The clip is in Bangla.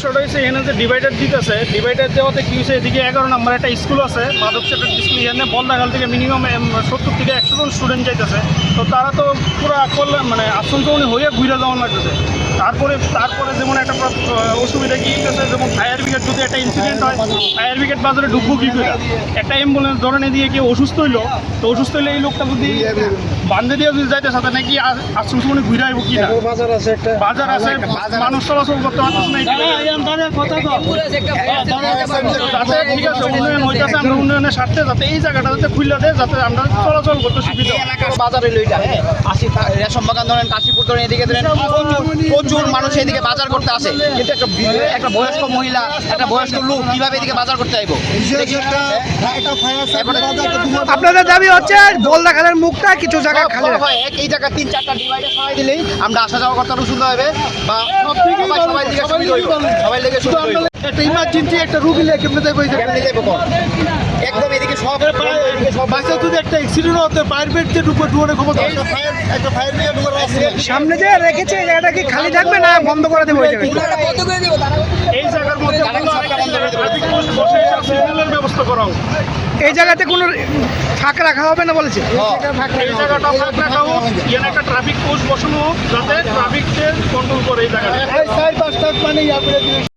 সমস্যাটা হয়েছে এখানে যে ডিভাইডার দিতেছে ডিভাইডার দেওয়াতে কি হয়েছে এদিকে এগারো নম্বর একটা স্কুল আছে মাধব সেটের স্কুল এখানে বন্দাখাল থেকে মিনিমাম সত্তর থেকে একশো জন স্টুডেন্ট যাইতেছে। তো তারা তো পুরো করলে মানে আশঙ্কমণি হয়ে ঘুরে যাওয়ার লাগতেছে। তারপরে তারপরে যেমন একটা অসুবিধা কি হইতেছে যেমন ফায়ার ব্রিগেড যদি একটা ইনসিডেন্ট হয় ফায়ার ব্রিগেড বাজারে ঢুকবো কি করে? একটা অ্যাম্বুলেন্স ধরনে দিয়ে কেউ অসুস্থ হইল তো অসুস্থ হইলে এই লোকটা যদি বান্ধে দিয়ে যদি যাইতে সাথে নাকি আশঙ্কমণি ঘুরে আইব কি না? বাজার আছে একটা। বাজার আছে মানুষ চলাচল করতে পারতেছে না যাতে ঠিক আছে উন্নয়ন হইতেছে আমরা উন্নয়নের স্বার্থে যাতে এই জায়গাটা যাতে খুললে দেয় যাতে আমরা চলাচল করতে সুবিধা হয়। হ্যাঁ রেশন বাগান ধরেন কাশীপুর ধরেন এদিকে ধরেন প্রচুর- মানুষ এদিকে বাজার করতে আসে। কিন্তু একটা একটা বয়স্ক মহিলা একটা বয়স্ক লোক কীভাবে এদিকে বাজার করতে আইব? আপনাদের দাবি হচ্ছে বলদা খালের মুখটা কিছু জায়গা খালি হয় এই জায়গা তিন চারটা ডিভাইডে সবাই দিলেই আমরা আসা যাওয়া করতে সুন্দর হবে বা সবাই সবাই দিকে সুবিধা হইব। সবাই লেগে হইব একটা ইমার্জেন্সি একটা রুগী লেগে কেমনে যাব এই এখানে একদম এদিকে সব সব বাচ্চা যদি একটা অ্যাক্সিডেন্ট হতে ক্ষমতা একটা ফায়ার ব্রিগেড সামনে যে রেখেছে এই জায়গাটা কি খালি থাকবে না বন্ধ করে দেবো এই জায়গাটা এই জায়গার মধ্যে ব্যবস্থা করা এই জায়গাতে কোনো ফাঁক রাখা হবে না বলেছে? এই জায়গাটা ফাঁক রাখা হোক এখানে একটা ট্রাফিক পোস্ট বসানো হোক যাতে ট্রাফিককে কন্ট্রোল করে এই জায়গাটা। মানে